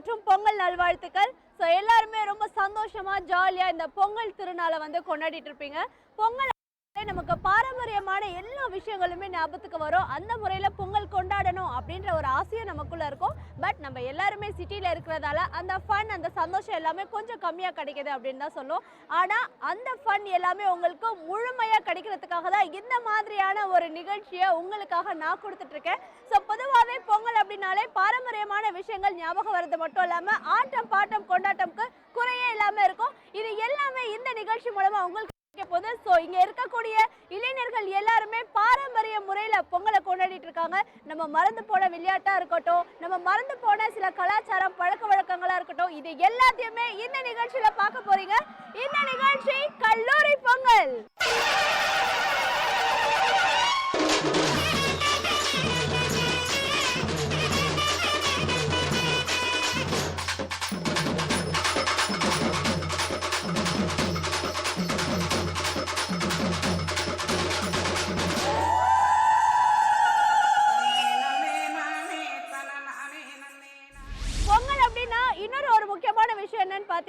மற்றும் பொங்கல் நல்வாழ்த்துக்கள். ஸோ எல்லாருமே ரொம்ப சந்தோஷமா ஜாலியா இந்த பொங்கல் திருநாளை வந்து கொண்டாடிட்டு இருப்பீங்க. பொங்கல் நமக்கு பாரம்பரியமான எல்லா விஷயங்களுமே ஞாபகத்துக்கு வரும்? அந்த முறையில் பொங்கல் கொண்டாடணும் அப்படின்ற ஒரு ஆசையும் நமக்குள்ளே இருக்கும். பட் நம்ம எல்லாருமே சிட்டியில் இருக்கிறதால அந்த ஃபன் அந்த சந்தோஷம் எல்லாமே கொஞ்சம் கம்மியாக கிடைக்கிது அப்படின்னு தான் சொல்லுவோம் ஆனால் அந்த ஃபன் எல்லாமே உங்களுக்கு முழுமையாக கிடைக்கிறதுக்காக தான் இந்த மாதிரியான ஒரு நிகழ்ச்சியை உங்களுக்காக நான் கொடுத்துட்ருக்கேன் ஸோ பொதுவாகவே பொங்கல் அப்படின்னாலே பாரம்பரியமான விஷயங்கள் ஞாபகம் வர்றது மட்டும் இல்லாமல் ஆட்டம் பாட்டம் கொண்டாட்டம்க்கு குறையே இல்லாமல் இருக்கும். இது எல்லாமே இந்த நிகழ்ச்சி மூலமாக உங்களுக்கு போது. ஸோ இங்க இருக்கக்கூடிய இளைஞர்கள் எல்லாருமே பாரம்பரிய முறையில பொங்கலை கொண்டாடிட்டு இருக்காங்க. நம்ம மறந்து போன விளையாட்டா இருக்கட்டும் நம்ம மறந்து போன சில கலாச்சாரம் பழக்க வழக்கங்களா இருக்கட்டும் இது எல்லாத்தையுமே இந்த நிகழ்ச்சியில பார்க்க போறீங்க. இந்த நிகழ்ச்சி கல்லூரி பொங்கல் பொங்கல்.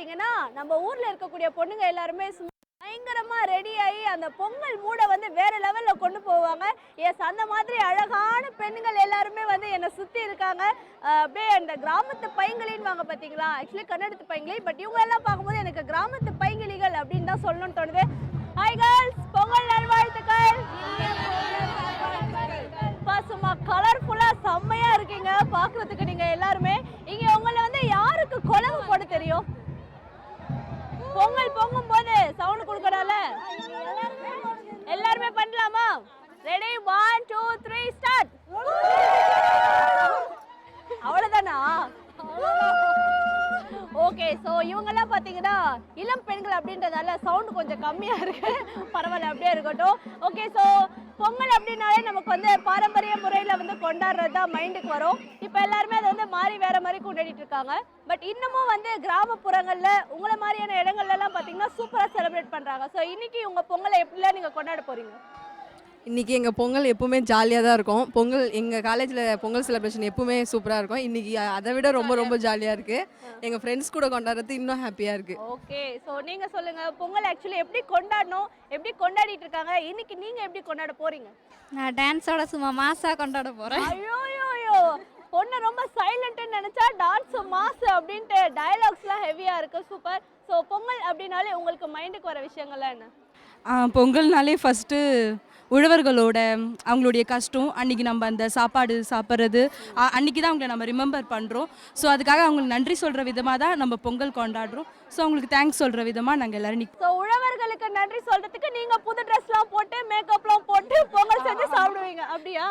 பார்த்தீங்கன்னா நம்ம ஊரில் இருக்கக்கூடிய பொண்ணுங்க எல்லாருமே பயங்கரமாக ரெடி ஆகி அந்த பொங்கல் மூடை வந்து வேறு லெவலில் கொண்டு போவாங்க. எஸ் அந்த மாதிரி அழகான பெண்கள் எல்லாருமே வந்து என்னை சுற்றி இருக்காங்க. அப்படியே அந்த கிராமத்து பைங்கிலின்னு வாங்க பார்த்தீங்களா ஆக்சுவலி கன்னடத்து பைங்கிலி பட் இவங்க எல்லாம் பார்க்கும்போது எனக்கு கிராமத்து பைங்கிலிகள் அப்படின்னு தான் சொல்லணும்னு தோணுது. ஹாய் கேர்ள்ஸ் பொங்கல் நல்வாழ்த்துக்கள். அப்பா, சும்மா கலர்ஃபுல்லாக செம்மையாக இருக்கீங்க. பார்க்குறதுக்கு நீங்கள் எல்லாருமே. இங்கே உங்களை வந்து யாருக்கு குழம்பு போட தெரியும்? பொங்கல் பொங்கும் போது சவுண்ட் கொடுக்கறால எல்லாருமே பண்ணலாமா? Ready one two three start அவ்வளவுதானா? ஓகே ஸோ இவங்கெல்லாம் பார்த்தீங்கன்னா இளம் பெண்கள் அப்படின்றதால சவுண்ட் கொஞ்சம் கம்மியாக இருக்கு. பரவாயில்ல அப்படியே இருக்கட்டும். ஓகே ஸோ பொங்கல் அப்படின்னாலே நமக்கு வந்து கொண்டாடுறது தான் மைண்டுக்கு வரும். இப்போ எல்லாருமே அதை வந்து மாறி வேற மாதிரி கொண்டாடிட்டு இருக்காங்க. பட் இன்னமும் வந்து கிராமப்புறங்களில் உங்களை மாதிரியான இடங்கள்லாம் பார்த்தீங்கன்னா சூப்பராக செலிப்ரேட் பண்ணுறாங்க ஸோ இன்னைக்கு உங்கள் பொங்கலை எப்படிலாம் நீங்கள் கொண்டாட போறீங்க? இன்றைக்கி எங்கள் பொங்கல் எப்பவுமே ஜாலியாக தான் இருக்கும். பொங்கல் எங்கள் காலேஜில் பொங்கல் செலிப்ரேஷன் எப்பவுமே சூப்பராக இருக்கும். இன்றைக்கி அதை விட ரொம்ப ரொம்ப ஜாலியாக இருக்குது எங்கள் ஃப்ரெண்ட்ஸ் கூட கொண்டாடுறது இன்னும் ஹாப்பியாக இருக்குது ஓகே. ஸோ நீங்க சொல்லுங்க பொங்கல் ஆக்சுவலி எப்படி கொண்டாடணும்? எப்படி கொண்டாடிட்டு இருக்காங்க? இன்னைக்கு நீங்க எப்படி கொண்டாட போறீங்க? நான் டான்ஸோட சும்மா மாசா கொண்டாட போறேன். ஐயோ ஐயோ பொண்ணு ரொம்ப சைலண்ட்னு நினைச்சா டான்ஸ் மாஸ் அப்படின்ட்டு டயலாக்ஸ்லாம் ஹெவியா இருக்கு. சூப்பர் ஸோ பொங்கல் அப்படின்னாலே உங்களுக்கு மைண்டுக்கு வர விஷயங்கள்லாம் என்ன? பொங்கல்னாலே ஃபஸ்ட்டு உழவர்களோட அவங்களுடைய கஷ்டம் அன்றைக்கி நம்ம அந்த சாப்பாடு சாப்பிட்றது அன்றைக்கி தான் அவங்கள நம்ம ரிமெம்பர் பண்ணுறோம் ஸோ அதுக்காக அவங்களுக்கு நன்றி சொல்கிற விதமாக தான் நம்ம பொங்கல் கொண்டாடுறோம். ஸோ அவங்களுக்கு தேங்க்ஸ் சொல்கிற விதமாக நாங்கள் எல்லோரும் நிக் ஸோ உழவர்களுக்கு நன்றி சொல்றதுக்கு நீங்க புது ட்ரெஸ்லாம் போட்டு மேக்கப்லாம் போட்டு பொங்கல் செஞ்சு சாப்பிடுவீங்க. அப்படியா?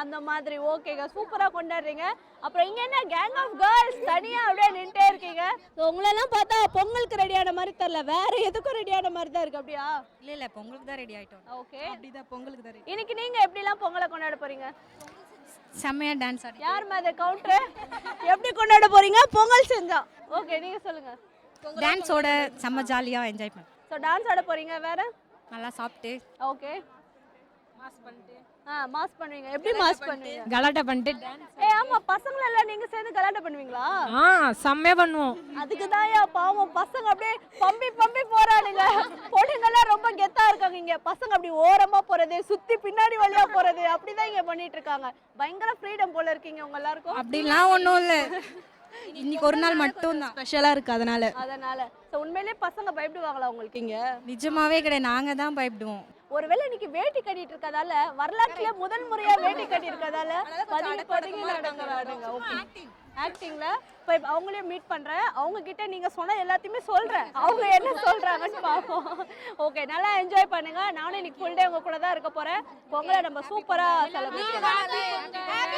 அந்த மாதிரி. ஓகேங்க சூப்பரா கொண்டாடுறீங்க. அப்புறம் இங்க என்ன? கேங் ஆஃப் கேர்ள்ஸ் தனியா அப்படியே நின்றுட்டே இருக்கீங்க. ஸோ உங்களெல்லாம் பார்த்தா பொங்கலுக்கு ரெடியான மாதிரி தெரியல. வேற எதுக்கும் ரெடியான மாதிரி தான் இருக்கு. அப்படியா? இல்ல இல்ல பொங்கலுக்கு தான் ரெடி ஆயிட்டோம். ஓகே அப்படி தான் பொங்கலுக்கு தான் இன்னைக்கு நீங்க எப்படிலாம் பொங்கலை கொண்டாட போறீங்க? செம்மையா டான்ஸ் ஆடி யார் மேத கவுண்டர் எப்படி கொண்டாட போறீங்க? பொங்கல் செஞ்சா. ஓகே நீங்க சொல்லுங்க. டான்ஸோட செம்ம ஜாலியா என்ஜாய் பண்ண ஸோ டான்ஸ் ஆட போறீங்க வேற? நல்லா சாப்பிட்டு. ஓகே ஆ மாஸ் பண்ணுவீங்க. எப்படி மாஸ் பண்ணுவீங்க? கலாட்டா பண்ணிட்டு டான்ஸ் ஏய் ஆமா பசங்கள எல்லாம் நீங்க சேர்ந்து கலாட்டம் பண்ணுவீங்களா? ஆ செம்மையா பண்ணுவோம். அதுக்கு தான்யா பாவம் பசங்க அப்படியே பம்பி பம்பி போறானுங்க. பொண்ணுங்கெல்லாம் ரொம்ப கெத்தா இருக்காங்க இங்க. பசங்க அப்படி ஓரமா போறது சுத்தி பின்னாடி வழியா போறது அப்படிதான் இங்க பண்ணிட்டு இருக்காங்க. பயங்கர ஃப்ரீடம் போல இருக்கீங்க உங்க எல்லாருக்கும். அப்படிலாம் ஒன்றும் இல்லை. இன்னைக்கு ஒரு நாள் மட்டும் தான் ஸ்பெஷலாக இருக்குது அதனால். அதனால. சோ உண்மையிலேயே பசங்க பயப்படுவாங்களா உங்களுக்கு இங்க? நிஜமாவே கிடையாது. நாங்க தான் பயப்படுவோம். ஒருவேளை இன்னைக்கு வேட்டி கட்டிட்டு இருக்கதால வரலாற்றுல முதல் முறையா வேட்டி கட்டி இருக்கதால பதுங்கி பதுங்கி நடக்கிறானுங்க ஓகே ஆக்டிங்ல இப்போ அவங்களையும் மீட் பண்றேன். அவங்க கிட்ட நீங்க சொன்ன எல்லாத்தையுமே சொல்றேன். அவங்க என்ன சொல்றாங்கன்னு பார்ப்போம். ஓகே நல்லா என்ஜாய் பண்ணுங்க. நானும் இன்னைக்கு ஃபுல் டே உங்க கூட தான் இருக்க போறேன். பொங்கலை நம்ம சூப்பரா செலிப்ரேட்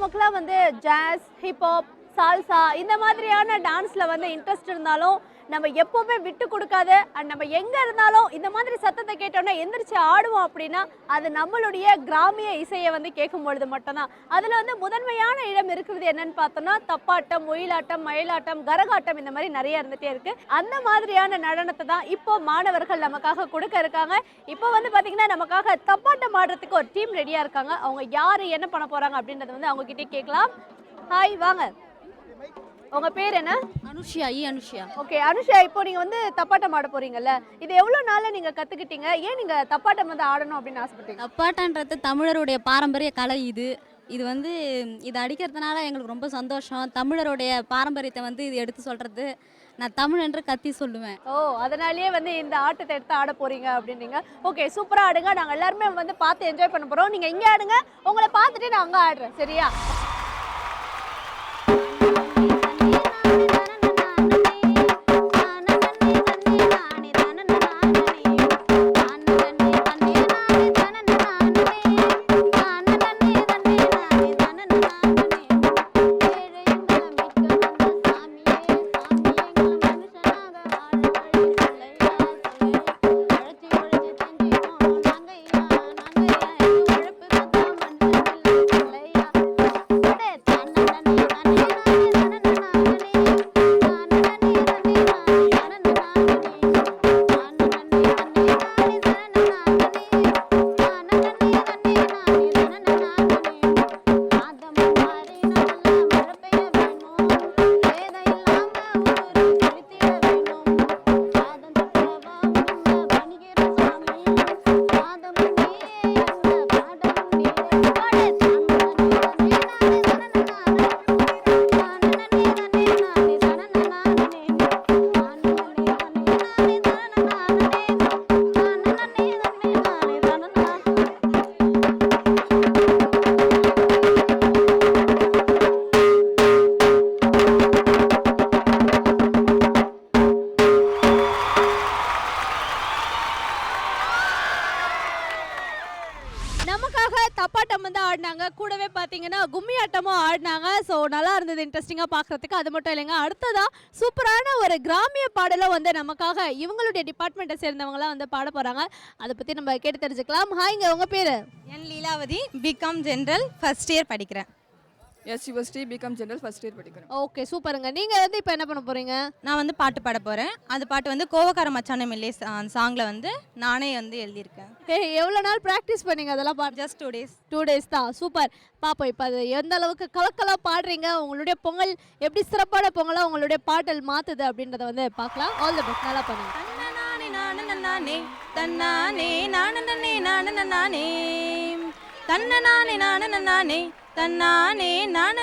நமக்குலாம் வந்து ஜாஸ் ஹிப்ஹாப் சால்சா இந்த மாதிரியான டான்ஸில் வந்து இன்ட்ரெஸ்ட் இருந்தாலும் நம்ம எப்பவுமே விட்டு கொடுக்காத அண்ட் நம்ம எங்க இருந்தாலும் இந்த மாதிரி சத்தத்தை கேட்டோம்னா எந்திரிச்சு ஆடுவோம் அப்படின்னா அது நம்மளுடைய கிராமிய இசையை வந்து கேட்கும் பொழுது மட்டும்தான். அதுல வந்து முதன்மையான இடம் இருக்கிறது என்னன்னு பார்த்தோம்னா தப்பாட்டம் ஒயிலாட்டம் மயிலாட்டம் கரகாட்டம் இந்த மாதிரி நிறைய இருந்துட்டே இருக்கு. அந்த மாதிரியான நடனத்தை தான் இப்போ மாணவர்கள் நமக்காக கொடுக்க இருக்காங்க. இப்போ வந்து பாத்தீங்கன்னா நமக்காக தப்பாட்டம் ஆடுறதுக்கு ஒரு டீம் ரெடியா இருக்காங்க. அவங்க யாரு என்ன பண்ண போறாங்க அப்படின்றத வந்து அவங்க கிட்டே கேட்கலாம். ஹாய் வாங்க. உங்க பேர் என்ன? அனுஷியா இ அனுஷியா. ஓகே அனுஷா இப்போ நீங்க வந்து தப்பாட்டம் ஆட போறீங்கல்ல இது எவ்வளவு நாள்ல நீங்க கத்துக்கிட்டீங்க? ஏன் நீங்க தப்பாட்டம் வந்து ஆடணும் அப்படின்னு ஆசைப்பட்டீங்க? தப்பாட்டன்றது தமிழருடைய பாரம்பரிய கலை இது. இது வந்து இது அடிக்கிறதுனால எங்களுக்கு ரொம்ப சந்தோஷம். தமிழருடைய பாரம்பரியத்தை வந்து இது எடுத்து சொல்கிறது நான் தமிழ் என்று கத்தி சொல்லுவேன். ஓ அதனாலேயே வந்து இந்த ஆட்டத்தை எடுத்து ஆட போறீங்க அப்படின்னீங்க. ஓகே சூப்பரா ஆடுங்க. நாங்க எல்லாருமே வந்து பார்த்து என்ஜாய் பண்ண போறோம். நீங்க இங்க ஆடுங்க. உங்களை பார்த்துட்டு நான் அங்க ஆடுறேன். சரியா? மட்டும் இல்லைங்க. அடுத்ததா சூப்பரான ஒரு கிராமிய பாடலும் வந்து நமக்காக இவங்களுடைய டிபார்ட்மெண்ட்டை சேர்ந்தவங்களாம் வந்து பாட போகிறாங்க அதை பற்றி நம்ம கேட்டு தெரிஞ்சுக்கலாம். ஹாய்ங்க உங்கள் பேர்? என் Leelavathi BCom general first year படிக்கிறேன். S university BCom general first year படிக்கிறேன் ஓகே சூப்பருங்க. நீங்கள் வந்து இப்போ என்ன பண்ண போகிறீங்க நான் வந்து பாட்டு பாட போகிறேன் அந்த பாட்டு வந்து கோவக்கார மச்சான மில்லே சாங்கில் வந்து நானே வந்து எழுதியிருக்கேன். ஏ எவ்வளோ நாள் ப்ராக்டிஸ் பண்ணீங்க அதெல்லாம் பாட்டு just two days two days தான். சூப்பர். பாப்போம் இப்போ அது எந்த அளவுக்கு கலக்கலாக பாடுறீங்க? உங்களுடைய பொங்கல் எப்படி சிறப்பான பொங்கலாக உங்களுடைய பாட்டல் மாற்றுது அப்படின்றத வந்து பார்க்கலாம். ஆல் தி பெஸ்ட் நல்லா பண்ணுங்க. தன்னனானே நானே தன்னானே நானே நானே தன்னனானே நானே தன்னானே நானே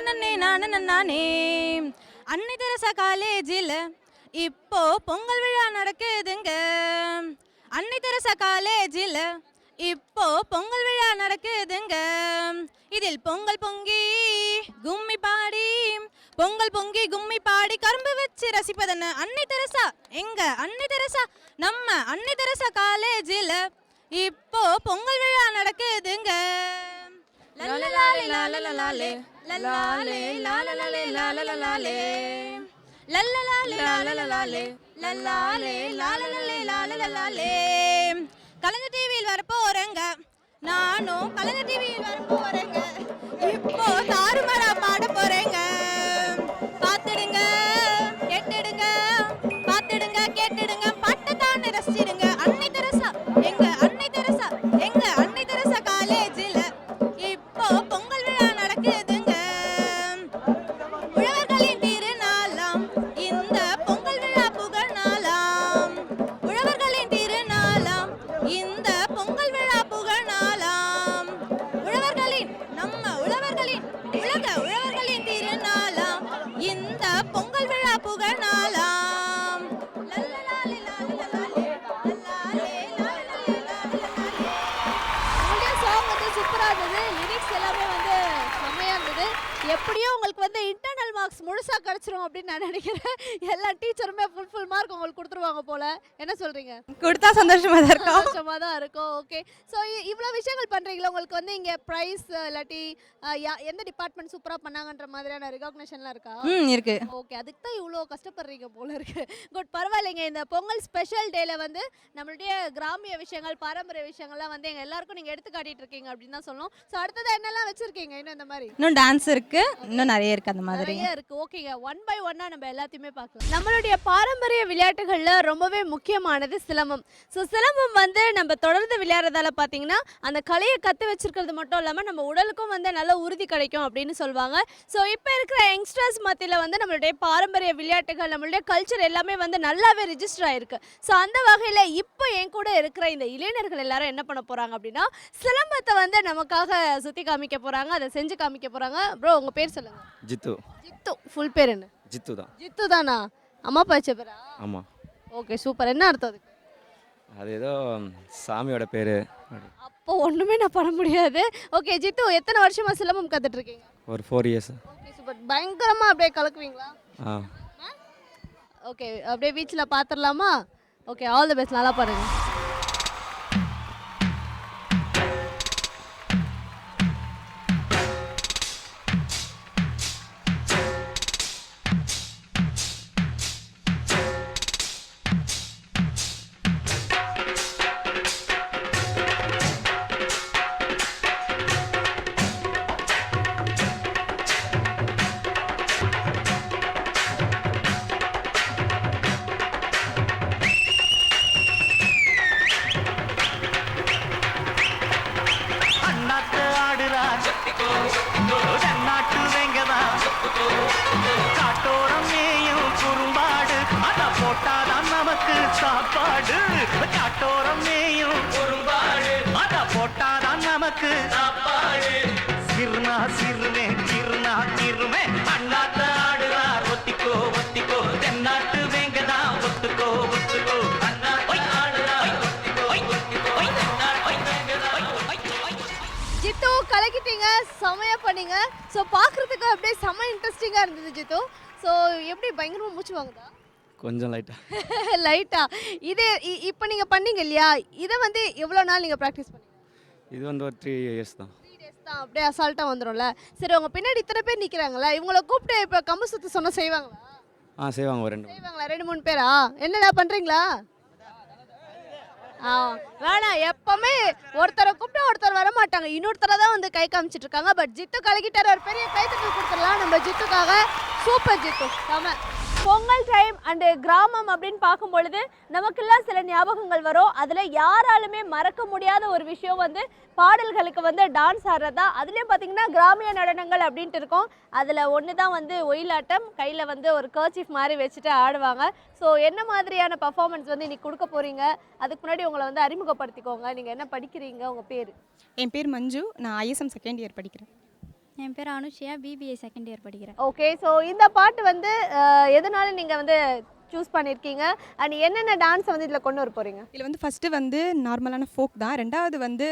நானே அன்னை தெரசா காலேஜில் இப்போ பொங்கல் விழா நடக்குதுங்க. அன்னை தெரசா காலேஜில் இப்போ பொங்கல் விழா நடக்குதுங்க. இதில் பொங்கல் பொங்கி கும்மி பாடி பொங்கல் பொங்கி கும்மி பாடி கரும்பு வச்சு ரசிப்பதென்ன? அன்னை தெரசா? எங்க? அன்னை தெரசா? நம்ம அன்னை தெரசா காலேஜில் இப்போ பொங்கல் விழா நடக்குதுங்க. லல்லலாலே லாலலலாலே, லாலலலாலே, கலைஞர் டிவியில் வரப்போறேங்க. நானும் கலைஞர் டிவியில் வரப்போறேங்க. இப்போ தாறுமாறா பாட விஷயங்கள் பண்றீங்களா? உங்களுக்கு வந்து இங்க ப்ரைஸ் இல்லாட்டி யா- எந்த டிபார்ட்மெண்ட் சூப்பரா பண்ணாங்கன்ற மாதிரியான ரெகக்னேஷன்லாம் இருக்கா? ம் இருக்கு. ஓகே அதுக்கு தான் இவ்வளோ கஷ்டப்படுறீங்க போல இருக்கு. குட் பரவாயில்லைங்க இந்த பொங்கல் ஸ்பெஷல் டேல வந்து நம்மளுடைய கிராமிய விஷயங்கள் பாரம்பரிய விஷயங்கள்லாம் வந்து எங்க எல்லாருக்கும் நீங்க எடுத்து காட்டிட்டு இருக்கீங்க அப்படின்னு தான் சொல்லணும். ஸோ அடுத்தது என்னெல்லாம் வச்சிருக்கீங்க? இன்னும் இந்த மாதிரி? இன்னும் டான்ஸ் இருக்கு. இன்னும் நிறைய இருக்கு அந்த மாதிரி. நிறைய இருக்கு. ஓகேங்க ஒன் பை ஒன்னா நம்ம எல்லாத்தையுமே பார்க்கலாம். நம்மளுடைய பாரம்பரிய விளையாட்டுகள்ல ரொம்பவே முக்கியமானது சிலம்பம். ஸோ சிலம்பம் வந்து நம்ம தொடர்ந்து விளையாடுறதால பார்த்தீங்கன்னா அந்த கலையை கற்று வச்சிருக்கிறது மட்டும் இல்லாமல் நம்ம உடலுக்கும் வந்து நல்ல உறுதி கிடைக்கும் அப்படின்னு சொல்லுவாங்க ஸோ இப்போ இருக்கிற யங்ஸ்டர்ஸ் மத்தியில் வந்து நம்மளுடைய பாரம்பரிய விளையாட்டுகள் நம்மளுடைய கல்ச்சர் எல்லாமே வந்து நல்லாவே ரிஜிஸ்டர் ஆயிருக்கு. ஸோ அந்த வகையில் இப்போ என் கூட இருக்கிற இந்த இளைஞர்கள் எல்லாரும் என்ன பண்ண போகிறாங்க அப்படின்னா சிலம்பத்தை வந்து நமக்காக சுற்றி காமிக்க போகிறாங்க அதை செஞ்சு காமிக்க போகிறாங்க ப்ரோ உங்கள் பேர் சொல்லுங்கள் ஜித்து. ஜித்து. ஃபுல் பேர் என்ன? ஜித்து தான். ஜித்து தானா? அம்மா அப்பா வச்ச பேரா ஆமாம் ஓகே சூப்பர் என்ன அர்த்தம் அதுக்கு? அது ஏதோ சாமியோட பேர். அப்போ ஒண்ணுமே நான் பண்ண முடியாது. ஓகே ஜித்து எத்தனை வருஷமா சிலம்பம் கத்துட்டு இருக்கீங்க ஒரு ஃபோர் இயர்ஸ் ஓகே சூப்பர் பயங்கரமா அப்படியே கலக்குவீங்களா? ஆ. ஓகே அப்படியே பீச்சில் பார்த்துடலாமா ஓகே ஆல் தி பெஸ்ட் நல்லா பாருங்க. கலக்கிட்டீங்க செமையா பண்ணீங்க. ஸோ பார்க்குறதுக்கு அப்படியே செம்ம இன்ட்ரெஸ்டிங்காக இருந்தது ஜித்து. ஸோ எப்படி பயங்கரமாக மூச்சு வாங்குதா? கொஞ்சம் லைட்டாக லைட்டா இதே இப்போ நீங்கள் பண்ணீங்க இல்லையா? இதை வந்து எவ்வளோ நாள் நீங்கள் ப்ராக்டிஸ் பண்ணீங்க? இது வந்து ஒரு த்ரீ இயர்ஸ் தான். த்ரீ டேஸ் தான். அப்படியே அசால்ட்டாக வந்துடும்ல சரி உங்கள் பின்னாடி இத்தனை பேர் நிற்கிறாங்களா இவங்கள கூப்பிட்டு இப்போ கம்பு சுற்று சொன்னால் செய்வாங்களா? ஆ செய்வாங்க ரெண்டு செய்வாங்களா? ரெண்டு மூணு பேரா? என்னடா பண்ணுறீங்களா ஆ வேணாம். எப்பவுமே ஒருத்தரை கூப்பிட்டு ஒருத்தர் வர மாட்டாங்க இன்னொருத்தரை தான் வந்து கை காமிச்சிட்டு இருக்காங்க. பட் ஜித்து கலக்கிட்டார். ஒரு பெரிய கைத்தட்டல் கொடுத்துடலாம். நம்ம ஜித்துக்காக super Jithu. Tamil Pongal time and கிராமம் அப்படின்னு பார்க்கும் பொழுது நமக்கெல்லாம் சில ஞாபகங்கள் வரும். அதில் யாராலுமே மறக்க முடியாத ஒரு விஷயம் வந்து பாடல்களுக்கு வந்து டான்ஸ் ஆடுறது. தான் அதுலேயும் பார்த்தீங்கன்னா கிராமிய நடனங்கள் அப்படின்ட்டு இருக்கும். அதில் ஒன்று தான் வந்து ஒயிலாட்டம் கையில் வந்து ஒரு கர்ச்சீஃப் மாதிரி வச்சுட்டு ஆடுவாங்க. ஸோ என்ன மாதிரியான பர்ஃபார்மன்ஸ் வந்து இன்றைக்கி கொடுக்க போகிறீங்க அதுக்கு முன்னாடி உங்களை வந்து அறிமுகப்படுத்திக்கோங்க. நீங்கள் என்ன படிக்கிறீங்க? உங்கள் பேர்? என் பேர் மஞ்சு. நான் ஐஎஸ்எம் செகண்ட் இயர் படிக்கிறேன். என் பேர் அனுஷியா பிபிஏ செகண்ட் இயர் படிக்கிறேன். ஓகே ஸோ இந்த பாட்டு வந்து எதனால நீங்கள் வந்து சூஸ் பண்ணியிருக்கீங்க அண்ட் என்னென்ன டான்ஸை வந்து இதில் கொண்டு வர போகிறீங்க இதில் வந்து ஃபஸ்ட்டு வந்து நார்மலான ஃபோக் தான். ரெண்டாவது வந்து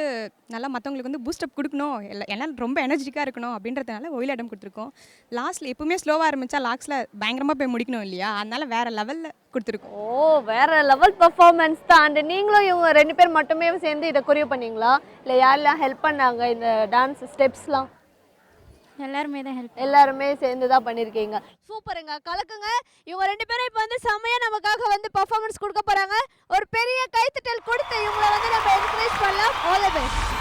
நல்லா மற்றவங்களுக்கு வந்து பூஸ்டப் கொடுக்கணும். இல்லை ஏன்னா ரொம்ப எனர்ஜிட்டிக்காக இருக்கணும் அப்படின்றதுனால ஒயிலாட்டம் கொடுத்துருக்கோம். லாஸ்ட்டில் எப்பவுமே ஸ்லோவாக ஆரம்பித்தா லாஸ்ட்டில் பயங்கரமாக போய் முடிக்கணும் இல்லையா? அதனால வேறு லெவலில் கொடுத்துருக்கோம். ஓ வேற லெவல் பர்ஃபார்மன்ஸ் தான். அண்ட் நீங்களும் இவங்க ரெண்டு பேர் மட்டுமே சேர்ந்து இதை கொரியோ பண்ணீங்களா? இல்லை யாரெல்லாம் ஹெல்ப் பண்ணாங்க இந்த டான்ஸ் ஸ்டெப்ஸ்லாம் எல்லாருமே தான் ஹெல்ப் எல்லாருமே சேர்ந்து தான் பண்ணியிருக்கீங்க சூப்பருங்க. கலக்குங்க. இவங்க ரெண்டு பேரும் இப்போ வந்து செமையாக நமக்காக வந்து பர்ஃபார்மன்ஸ் கொடுக்க போகிறாங்க ஒரு பெரிய கைத்தட்டல் கொடுத்து இவங்களை வந்து நம்ம என்கரேஜ் பண்ணலாம். ஆல் தி பெஸ்ட்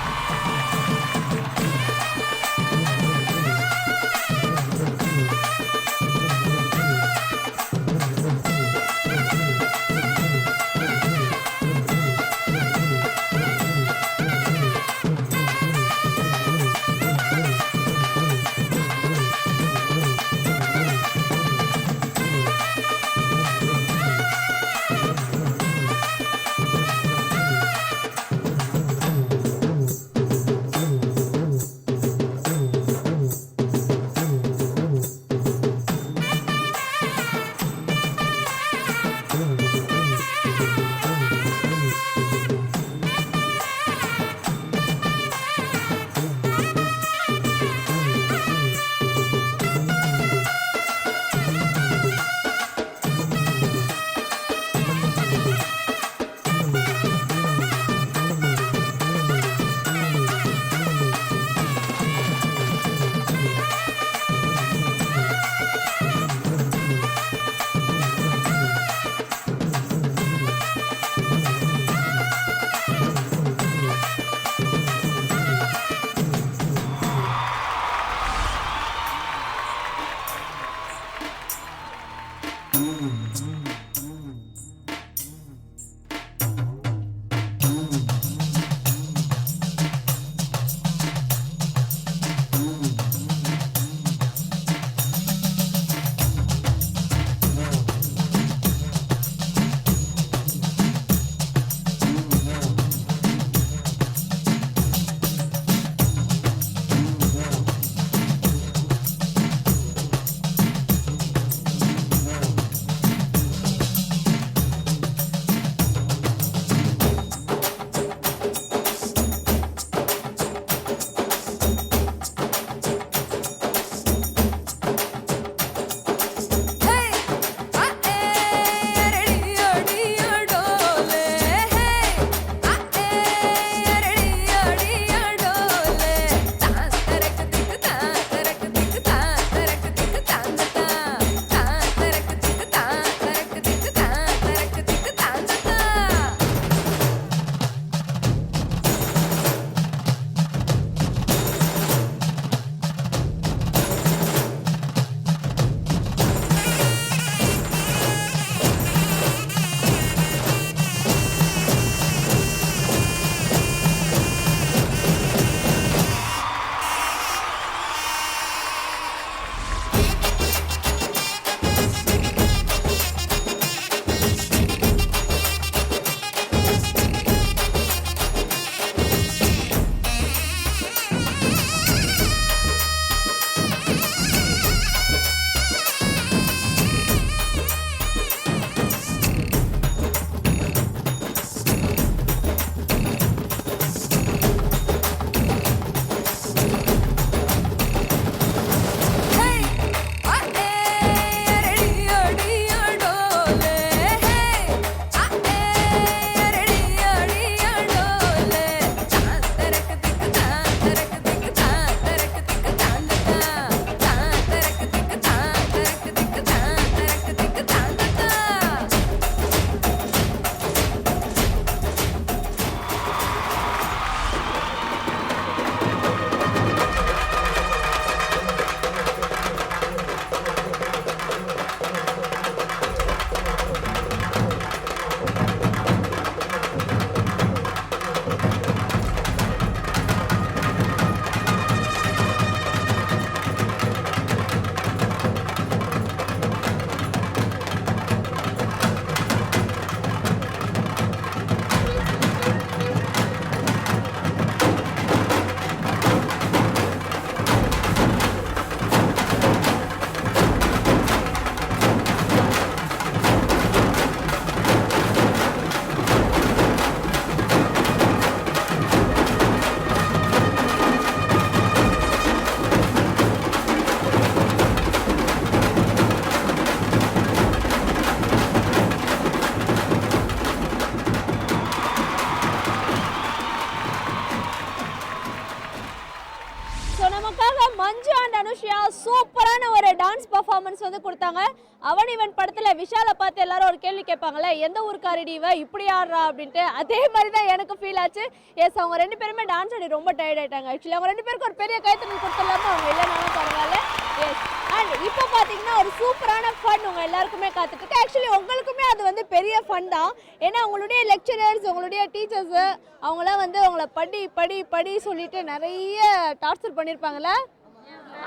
எல்லாரும் ஒரு கேள்வி கேட்பாங்கல்ல எந்த ஊருக்காரடி இவ? இப்படி ஆடுறா? அப்படின்ட்டு. அதே மாதிரி தான் எனக்கு ஃபீல் ஆச்சு. எஸ் அவங்க ரெண்டு பேருமே டான்ஸ் ஆடி ரொம்ப டயர்ட் ஆயிட்டாங்க. ஆக்சுவலி அவங்க ரெண்டு பேருக்கு ஒரு பெரிய கைத்தறி கொடுத்துடலாமா? அவங்க இல்லைனாலும் பரவாயில்ல. எஸ் அண்ட் இப்போ பார்த்தீங்கன்னா ஒரு சூப்பரான ஃபன் உங்கள் எல்லாருக்குமே காத்துட்டு ஆக்சுவலி உங்களுக்குமே அது வந்து பெரிய ஃபன் தான். ஏன்னா உங்களுடைய லெக்சரர்ஸ் உங்களுடைய டீச்சர்ஸு அவங்களாம் வந்து உங்களை படி படி படி சொல்லிட்டு நிறைய டார்ச்சர் பண்ணியிருப்பாங்கல்ல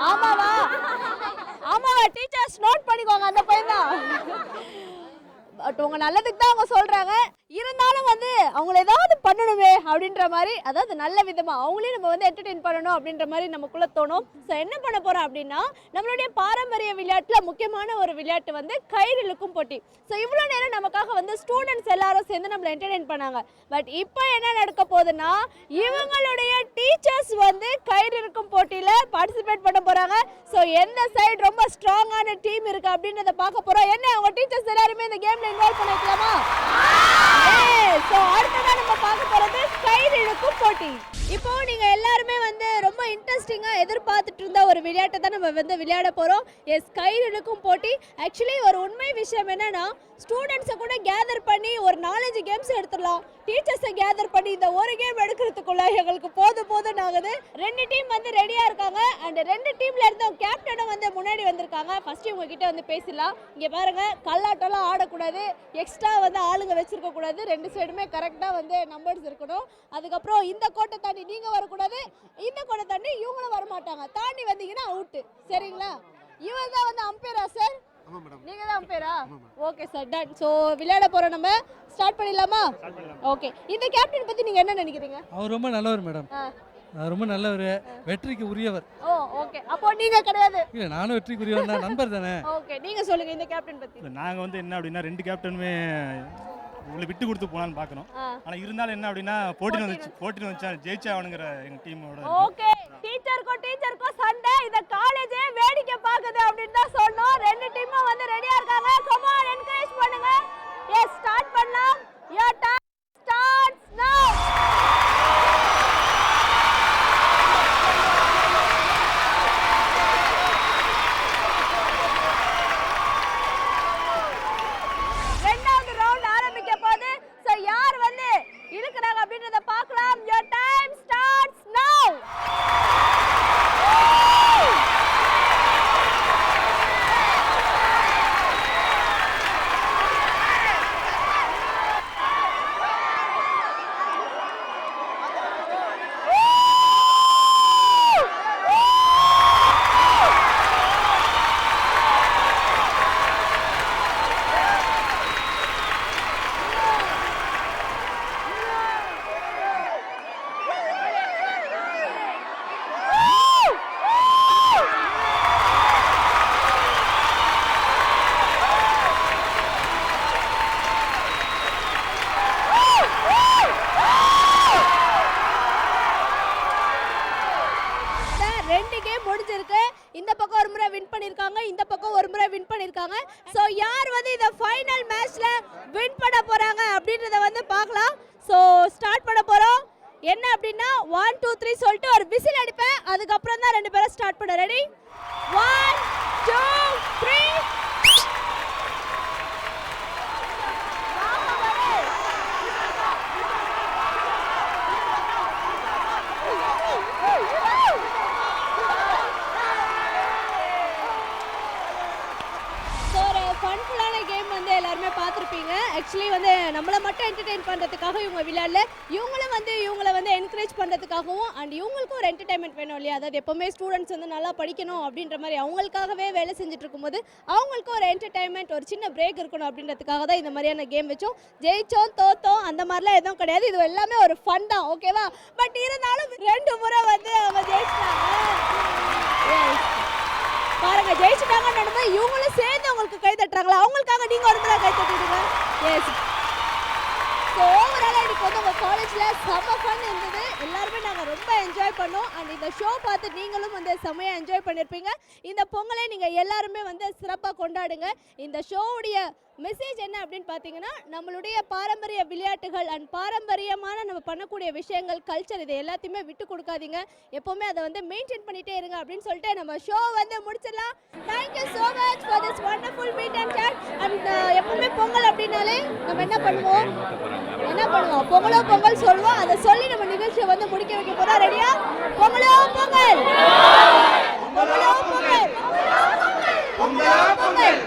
ஆமாவா? ஆமாவா? டீச்சர்ஸ் நோட் பண்ணிக்கோங்க அந்த பையன் தான். பட் உங்க நல்லதுக்கு தான் அவங்க சொல்றாங்க. இருந்தாலும் வந்து அவங்கள ஏதாவது பண்ணணுமே அப்படின்ற மாதிரி அதாவது நல்ல விதமாக அவங்களையும் நம்ம வந்து என்டர்டெயின் பண்ணணும் அப்படின்ற மாதிரி நமக்குள்ளே தோணும். ஸோ என்ன பண்ண போகிறோம் அப்படின்னா நம்மளுடைய பாரம்பரிய விளையாட்டில் முக்கியமான ஒரு விளையாட்டு வந்து கயிறு இழுக்கும் போட்டி. ஸோ இவ்வளோ நேரம் நமக்காக வந்து ஸ்டூடெண்ட்ஸ் எல்லாரும் சேர்ந்து நம்மளை என்டர்டெயின் பண்ணாங்க. பட் இப்போ என்ன நடக்க போகுதுன்னா இவங்களுடைய டீச்சர்ஸ் வந்து கயிறு இழுக்கும் போட்டியில் பார்ட்டிசிபேட் பண்ண போகிறாங்க ஸோ எந்த சைடு ரொம்ப ஸ்ட்ராங்கான டீம் இருக்குது அப்படின்றத பார்க்க போகிறோம் என்ன அவங்க டீச்சர்ஸ் எல்லாருமே இந்த கேமில் இன்வால்வ் பண்ணிக்கலாமா ஸோ அடுத்ததான் நம்ம பார்க்க போறது கயிறு இழுக்கும் போட்டி. இப்போ நீங்க எல்லாருமே வந்து ரொம்ப இன்ட்ரெஸ்டிங்காக எதிர்பார்த்துட்டு இருந்த ஒரு விளையாட்டை தான் நம்ம வந்து விளையாட போகிறோம் எஸ் கயிறுக்கும் போட்டி. ஆக்சுவலி ஒரு உண்மை விஷயம் என்னன்னா ஸ்டூடெண்ட்ஸை கூட கேதர் பண்ணி ஒரு நாலஞ்சு கேம்ஸ் எடுத்துடலாம். டீச்சர்ஸை கேதர் பண்ணி இந்த ஒரு கேம் எடுக்கிறதுக்குள்ள எங்களுக்கு போதும் போதும் ஆகுது. ரெண்டு டீம் வந்து ரெடியாக இருக்காங்க. அண்ட் ரெண்டு டீம்ல இருந்த கேப்டனும் வந்து முன்னாடி வந்திருக்காங்க. ஃபர்ஸ்ட் இவங்க கிட்ட வந்து பேசிடலாம். இங்கே பாருங்க கல்லாட்டம்லாம் ஆடக்கூடாது. எக்ஸ்ட்ரா வந்து ஆளுங்க வச்சிருக்க கூடாது ரெண்டு சைடுமே கரெக்டாக வந்து நம்பர்ஸ் இருக்கணும். அதுக்கப்புறம் இந்த கோட்டை தாண்டி நீங்கள் வரக்கூடாது. இந்த கோட்டை தாண்டி இவங்களும் வரமாட்டாங்க. தாண்டி வந்தீங்கன்னா அவுட்டு சரிங்களா? இவன் தான் வந்து அம்பையரா சார் நீங்க தான் அம்பையரா ஓகே சார் டன் ஸோ விளையாட போறோம் நம்ம. ஸ்டார்ட் பண்ணிடலாமா? ஓகே இந்த கேப்டன் பத்தி நீங்க என்ன நினைக்கிறீங்க? அவர் ரொம்ப நல்லவர் மேடம் ரொம்ப நல்லவர். வெற்றிக்கு உரியவர். ஓ ஓகே அப்போ நீங்க கிடையாது. இல்லை நானும் வெற்றிக்கு உரியவர் தான். நண்பர் தானே. ஓகே நீங்க சொல்லுங்க இந்த கேப்டன் பத்தி. நாங்கள் வந்து என்ன அப்படின்னா ரெண்டு கேப்டனுமே உங்களை விட்டு கொடுத்து போனான்னு பார்க்கணும். ஆனால் இருந்தாலும் என்ன அப்படின்னா போட்டின்னு வந்துச்சு போட்டின்னு வந்துச்சா ஜெயிச்சா அவனுங்கிற எங்கள் டீமோட ஓகே டீச்சருக்கும் டீச்சருக்கும் சண்டை. இந்த காலேஜே வேடிக்கை பார்க்குது அப்படின்னு தான் சொன்னோம் ரெண்டு டீமும் வந்து ரெடியா இருக்காங்க. கமான் என்கரேஜ் பண்ணுங்க. வேணும் எப்போவுமே ஸ்டூடெண்ட்ஸ் வந்து நல்லா படிக்கணும் அப்படின்ற மாதிரி அவங்களுக்காகவே வேலை செஞ்சுட்டு இருக்கும்போது அவங்களுக்கும் ஒரு என்டர்டைன்மெண்ட் ஒரு சின்ன பிரேக் இருக்கணும் அப்படின்றதுக்காக தான் இந்த மாதிரியான கேம் வச்சோம். ஜெயிச்சோம் தோத்தோம் அந்த மாதிரிலாம் எதுவும் கிடையாது. இது எல்லாமே ஒரு ஃபன் தான் ஓகேவா பட் இருந்தாலும் ரெண்டு முறை வந்து அவங்க ஜெயிச்சிட்டாங்க. பாருங்க ஜெயிச்சுட்டாங்கன்னு நடந்தா இவங்களும் சேர்ந்து அவங்களுக்கு கை தட்டுறாங்களா? அவங்களுக்காக நீங்க ஒரு முறை கை தட்டிடுங்க. எஸ் ஸோ ஓவராலாக இன்னைக்கு வந்து உங்கள் காலேஜில் செம்ம ஃபன் இருந்தது. எல்லாருமே நாங்கள் ரொம்ப என்ஜாய் பண்ணோம். அண்ட் இந்த ஷோ பார்த்து நீங்களும் வந்து செம்மையாக என்ஜாய் பண்ணியிருப்பீங்க இந்த பொங்கலை நீங்கள் எல்லாருமே வந்து சிறப்பாக கொண்டாடுங்க. இந்த ஷோவுடைய மெசேஜ் என்ன அப்படின்னு பார்த்தீங்கன்னா நம்மளுடைய பாரம்பரிய விளையாட்டுகள் அண்ட் பாரம்பரியமான நம்ம பண்ணக்கூடிய விஷயங்கள் கல்ச்சர் இது எல்லாத்தையுமே விட்டு கொடுக்காதீங்க. எப்போவுமே அதை வந்து மெயின்டைன் பண்ணிட்டே இருங்க அப்படின்னு சொல்லிட்டு நம்ம ஷோ வந்து முடிச்சிடலாம். Thank you so much for this wonderful meet and chat and எப்பவுமே பொங்கல் அப்படின்னாலே நம்ம என்ன பண்ணுவோம்? என்ன பண்ணுவோம்? பொங்கலோ பொங்கல் சொல்லுவோம் அதை சொல்லி நம்ம நிகழ்ச்சியை வந்து முடிக்க வைக்க போறோம். ரெடியா பொங்கலோ பொங்கல்? பொங்கலோ பொங்கல்? பொங்கலோ பொங்கல்?